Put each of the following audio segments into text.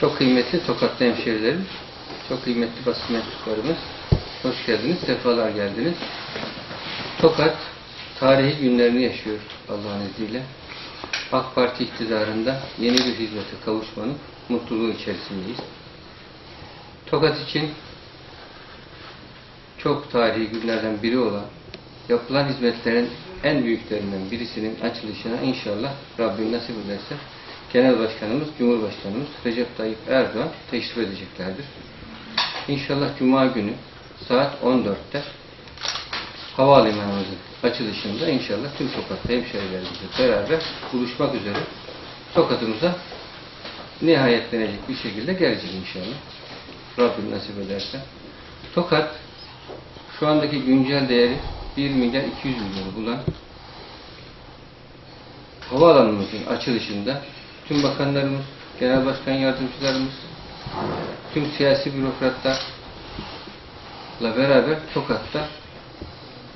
Çok kıymetli Tokatlı hemşerilerim, çok kıymetli basın mensuplarımız, hoş geldiniz, sefalar geldiniz. Tokat, tarihi günlerini yaşıyor Allah'ın izniyle. AK Parti iktidarında yeni bir hizmete kavuşmanın mutluluğu içerisindeyiz. Tokat için çok tarihi günlerden biri olan yapılan hizmetlerin en büyüklerinden birisinin açılışına inşallah Rabbim nasip ederse Genel Başkanımız, Cumhurbaşkanımız Recep Tayyip Erdoğan teşrif edeceklerdir. İnşallah Cuma günü saat 14'te havalimanımızın açılışında inşallah tüm Tokat'ta hemşehrilerimizle beraber buluşmak üzere Tokat'ımıza nihayetlenecek bir şekilde gelecek inşallah. Rabbim nasip ederse. Tokat şu andaki güncel değeri 1 milyar 200 milyonu bulan havaalanımızın açılışında tüm bakanlarımız, genel başkan yardımcılarımız, tüm siyasi bürokratlarla beraber Tokat'ta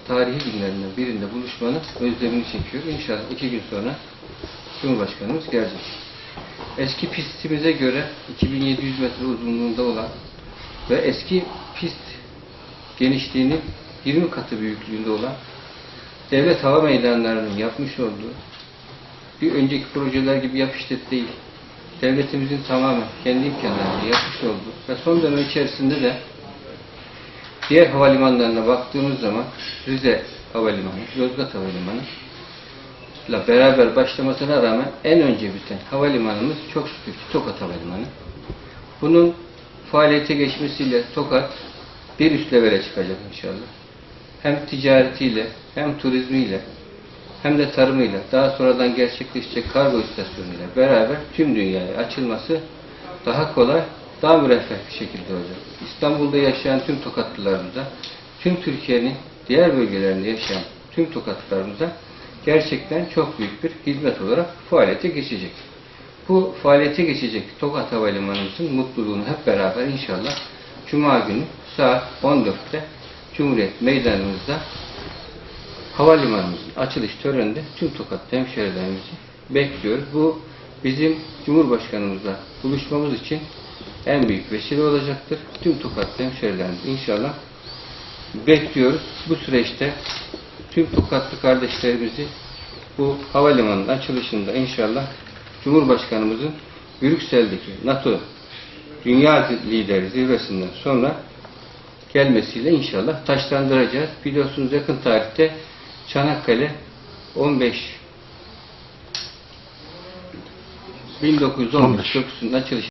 tarihi günlerinden birinde buluşmanın özlemini çekiyor. İnşallah iki gün sonra Cumhurbaşkanımız gelecek. Eski pistimize göre 2700 metre uzunluğunda olan ve eski pist genişliğinin 20 katı büyüklüğünde olan devlet hava meydanlarının yapmış olduğu bir önceki projeler gibi yap işlet değil. Devletimizin tamamen kendi imkanlarıyla yapmış olduğu ve son dönem içerisinde de diğer havalimanlarına baktığımız zaman Rize Havalimanı, Yozgat Havalimanı ile beraber başlamasına rağmen en önce biten havalimanımız çok ki Tokat Havalimanı. Bunun faaliyete geçmesiyle Tokat bir üst levele çıkacak inşallah. Hem ticaretiyle hem turizmiyle hem de tarımıyla daha sonradan gerçekleşecek kargo istasyonuyla beraber tüm dünyaya açılması daha kolay, daha müreffeh bir şekilde olacak. İstanbul'da yaşayan tüm Tokatlılarımıza, tüm Türkiye'nin diğer bölgelerinde yaşayan tüm Tokatlılarımıza gerçekten çok büyük bir hizmet olarak faaliyete geçecek. Bu faaliyete geçecek Tokat Havalimanımızın mutluluğunu hep beraber inşallah Cuma günü saat 14'te Cumhuriyet Meydanımızda havalimanımızın açılış töreninde tüm Tokat hemşehrilerimizi bekliyoruz. Bu bizim Cumhurbaşkanımızla buluşmamız için en büyük vesile olacaktır. Tüm Tokat hemşehrilerimizi inşallah bekliyoruz. Bu süreçte tüm Tokatlı kardeşlerimizi bu havalimanının açılışında inşallah Cumhurbaşkanımızın Brüksel'deki NATO Dünya Lideri Zirvesinden sonra gelmesiyle inşallah taşlandıracağız. Biliyorsunuz yakın tarihte Çanakkale 15 1915 köprüsünün açılışı